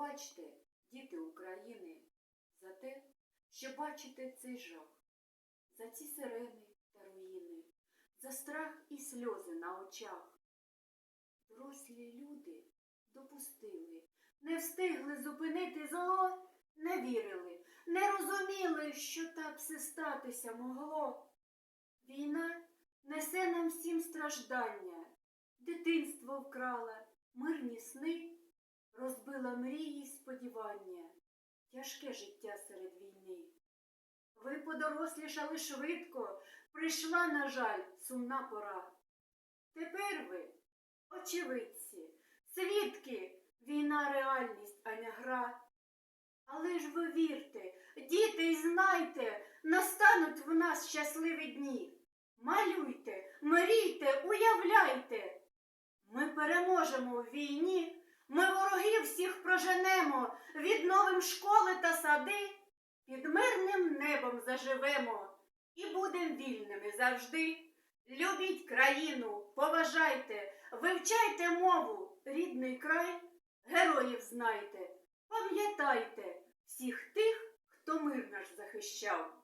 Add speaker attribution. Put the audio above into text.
Speaker 1: Пробачте, діти України, за те, що бачите цей жах, за ці сирени та руїни, за страх і сльози на очах. Дорослі люди допустили, не встигли зупинити зло, не вірили, не розуміли, що так все статися могло. Війна несе нам всім страждання, дитинство вкрала, мирні сни, й сподівання, тяжке життя серед війни. Ви подорослішали швидко, прийшла, на жаль, сумна пора. Тепер ви, очевидці, свідки, війна реальність, а не гра. Але ж ви вірте, діти, й знайте, настануть в нас щасливі дні. Малюйте, мрійте, уявляйте. Ми переможемо в війні, ми ворогів всіх проженемо, відновим школи та сади, під мирним небом заживемо і будем вільними завжди. Любіть країну, поважайте, вивчайте мову, рідний край, героїв знайте, пам'ятайте всіх тих, хто мир наш захищав.